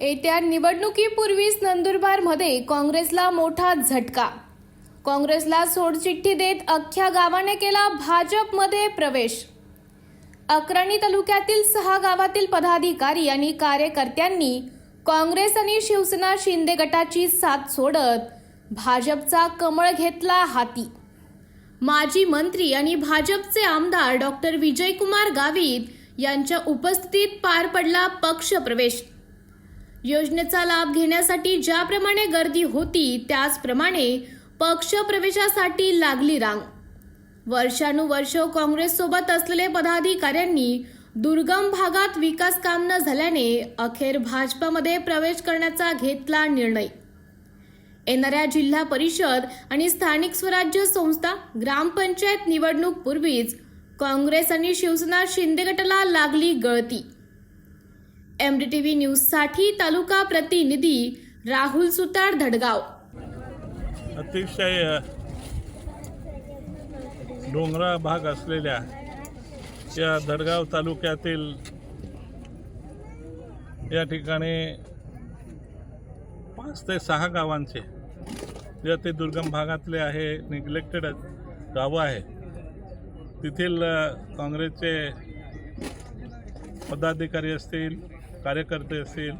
येत्या निवडणुकीपूर्वीच नंदुरबारमध्ये काँग्रेसला मोठा झटका. काँग्रेसला सोडचिठ्ठी देत अख्ख्या गावाने केला भाजपमध्ये प्रवेश. अक्राणी तालुक्यातील सहा गावातील पदाधिकारी आणि कार्यकर्त्यांनी काँग्रेस आणि शिवसेना शिंदे गटाची साथ सोडत भाजपचा कमळ घेतला हाती. माजी मंत्री आणि भाजपचे आमदार डॉक्टर विजयकुमार गावित यांच्या उपस्थितीत पार पडला पक्ष प्रवेश. योजनेचा लाभ घेण्यासाठी ज्याप्रमाणे गर्दी होती त्याचप्रमाणे पक्ष प्रवेशासाठी लागली रांग. वर्षानुवर्ष काँग्रेससोबत असलेले पदाधिकाऱ्यांनी दुर्गम भागात विकास काम न झाल्याने अखेर भाजपामध्ये प्रवेश करण्याचा घेतला निर्णय. येणाऱ्या जिल्हा परिषद आणि स्थानिक स्वराज्य संस्था ग्रामपंचायत निवडणूक पूर्वीच काँग्रेस आणि शिवसेना शिंदे गटाला लागली गळती. एमडीटीव्ही न्यूजसाठी तालुका प्रतिनिधी राहुल सुतार धडगाव. अतिशय डोंगराळ भाग असलेल्या या दडगाव तालुक्यातील या ठिकाणी पाच ते सहा गावांचे जे ते दुर्गम भागातले आहे निग्लेक्टेड गावं आहे तेथील काँग्रेसचे पदाधिकारी असतील कार्यकर्ते असतील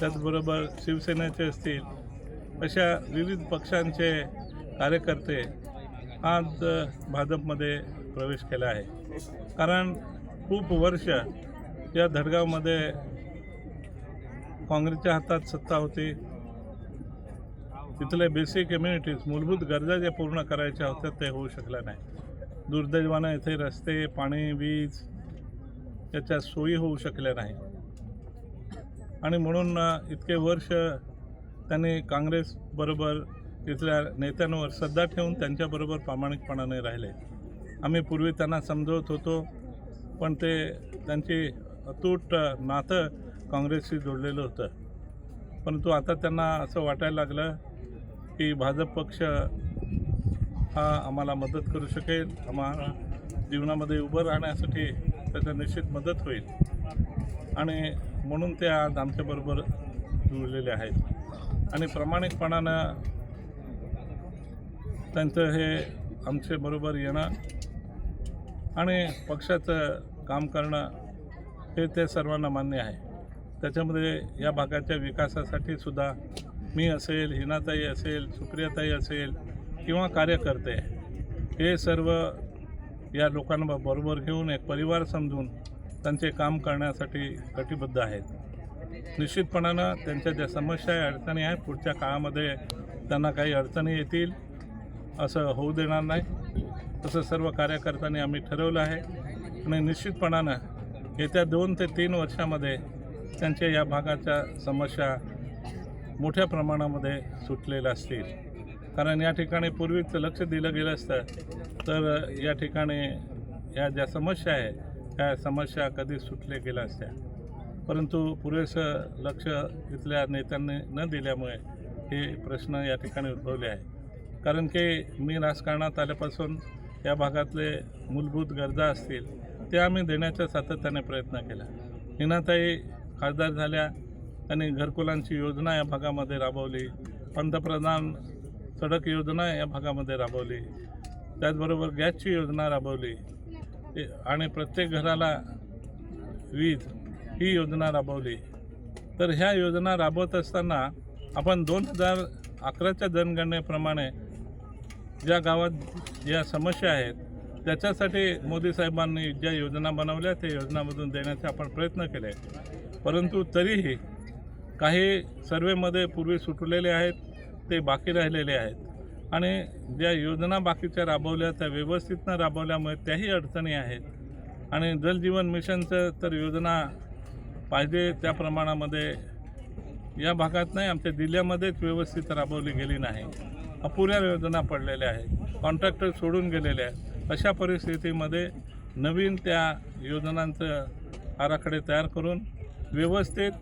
त्याचबरोबर शिवसेनेचे असतील अशा विविध पक्षांचे कार्यकर्ते आज भाजपमध्ये प्रवेश केला आहे. कारण खूप वर्ष या धडगावमध्ये काँग्रेसच्या हातात सत्ता होती. तिथले बेसिक कम्युनिटीज मूलभूत गरजा ज्या पूर्ण करायच्या होत्या ते होऊ शकल्या नाही दुर्दैवानं इथे रस्ते पाणी वीज याच्या सोयी होऊ शकल्या नाही आणि म्हणून इतके वर्ष त्यांनी काँग्रेसबरोबर तिथल्या नेत्यांवर श्रद्धा ठेवून त्यांच्याबरोबर प्रामाणिकपणाने राहिले. आम्ही पूर्वी त्यांना समजवत होतो पण ते त्यांची अतूट नातं काँग्रेसशी जोडलेलं होतं. परंतु आता त्यांना असं वाटायला लागलं की भाजप पक्ष हा आम्हाला मदत करू शकेल आम्हाला जीवनामध्ये उभं राहण्यासाठी त्याचा निश्चित मदत होईल. आणि म्हणून ते आज आमच्याबरोबर जुळलेले आहेत. आणि प्रामाणिकपणानं त्यांचं हे आमच्याबरोबर येणं आणि पक्षाचं काम करणं हे ते सर्वांना मान्य आहे. त्याच्यामध्ये या भागाच्या विकासासाठी सुद्धा मी असेल हिनाताई असेल सुप्रियाताई असेल किंवा कार्यकर्ते हे सर्व या लोकांबरोबर घेऊन एक परिवार समजून त्यांचे काम करण्यासाठी कटिबद्ध आहेत. निश्चितपणानं त्यांच्या ज्या समस्या आहे अडचणी आहेत पुढच्या काळामध्ये त्यांना काही अडचणी येतील असं होऊ देणार नाही. तसं सर्व कार्यकर्त्यांनी आम्ही ठरवलं आहे. आणि निश्चितपणानं येत्या दोन ते तीन वर्षामध्ये त्यांच्या या भागाच्या समस्या मोठ्या प्रमाणामध्ये सुटलेल्या असतील. कारण या ठिकाणी पूर्वीच लक्ष दिलं गेलं असतं तर या ठिकाणी या ज्या समस्या आहेत त्या समस्या कधी सुटल्या गेल्या असत्या. परंतु पुरेसं लक्ष इथल्या नेत्यांनी न दिल्यामुळे हे प्रश्न या ठिकाणी उद्भवले आहे कारण की मी राजकारणात आल्यापासून या भागातले मूलभूत गरजा असतील त्या आम्ही देण्याचा सातत्याने प्रयत्न केला. हिनाताई खासदार झाल्या त्यांनी घरकुलांची योजना या भागामध्ये राबवली पंतप्रधान सडक योजना या भागामध्ये राबवली त्याचबरोबर गॅसची योजना राबवली आणि प्रत्येक घराला वीज ही योजना राबवली. तर ह्या योजना राबवत असताना आपण दोन हजार अकराच्या जनगणनेप्रमाणे ज्या गावात ज्या समस्या आहेत त्याच्यासाठी मोदी साहेबांनी ज्या योजना बनवल्या त्या योजनामधून देण्याचे आपण प्रयत्न केले. परंतु तरीही काही सर्वेमध्ये पूर्वी सुटलेले आहेत ते बाकी राहिलेले आहेत. आणि ज्या योजना बाकीच्या राबवल्या त्या व्यवस्थित न राबवल्यामुळे त्याही अडचणी आहेत. आणि जलजीवन मिशनचं तर योजना पाहिजे त्या प्रमाणामध्ये. या भागात नाही आमच्या जिल्ह्यामध्येच व्यवस्थित राबवली गेली नाही. अपुऱ्या योजना पडलेल्या आहेत. कॉन्ट्रॅक्टर सोडून गेलेले आहेत. अशा परिस्थितीमध्ये नवीन त्या योजनांचं आराखडे तयार करून व्यवस्थित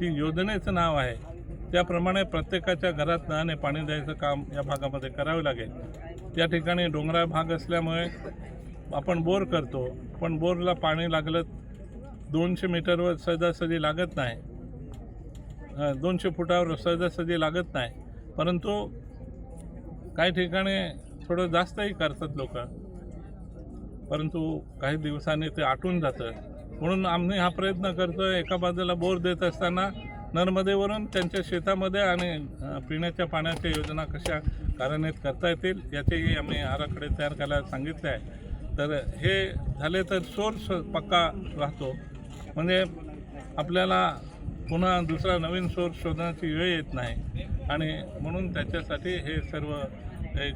ती योजनेचं नाव आहे. त्याप्रमाणे प्रत्येकाच्या घरात नळाने पाणी द्यायचं काम या भागामध्ये करावं लागेल. त्या ठिकाणी डोंगराळ भाग असल्यामुळे आपण बोर करतो पण बोरला पाणी लागलं दोनशे मीटरवर सहजासहजी लागत नाही. दोनशे फुटावर सहजासहजी लागत नाही. परंतु काही ठिकाणी थोडं जास्तही करतात लोक. परंतु काही दिवसांनी ते आटून जातं. म्हणून आम्ही हा प्रयत्न करतो एका बाजूला बोर देत असताना नर्मदेवरून त्यांच्या शेतामध्ये आणि पिण्याच्या पाण्याच्या योजना कशा कार्यान्वित करता येतील याचेही आम्ही आराखडे तयार करायला सांगितले आहे. तर हे झाले तर सोर्स पक्का राहतो. म्हणजे आपल्याला पुन्हा दुसरा नवीन सोर्स शोधण्याची वेळ येत नाही. आणि म्हणून त्याच्यासाठी हे सर्व एक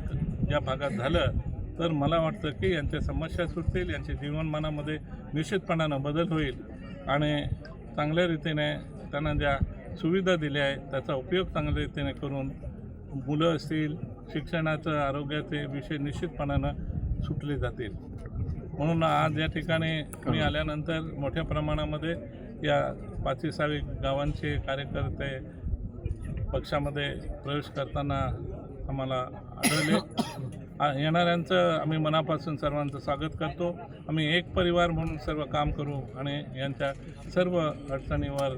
या भागात झालं तर मला वाटतं की यांच्या समस्या सुटतील यांच्या जीवनमानामध्ये निश्चितपणानं बदल होईल. आणि चांगल्या रीतीने त्यांना ज्या सुविधा दिल्या आहेत त्याचा उपयोग चांगल्या रीतीने करून मुलं असतील शिक्षणाचं आरोग्याचे विषय निश्चितपणानं सुटले जातील. म्हणून आज या ठिकाणी मी आल्यानंतर मोठ्या प्रमाणामध्ये या पाचवीसावी गावांचे कार्यकर्ते पक्षामध्ये प्रवेश करताना आम्हाला आढळले. येणाऱ्यांचं आम्ही मनापासून सर्वांचं स्वागत करतो. आम्ही एक परिवार म्हणून सर्व काम करू आणि यांच्या सर्व अडचणीवर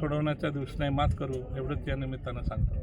सोडवण्याच्या दृष्टीने मात करू एवढंच या निमित्तानं सांगतो.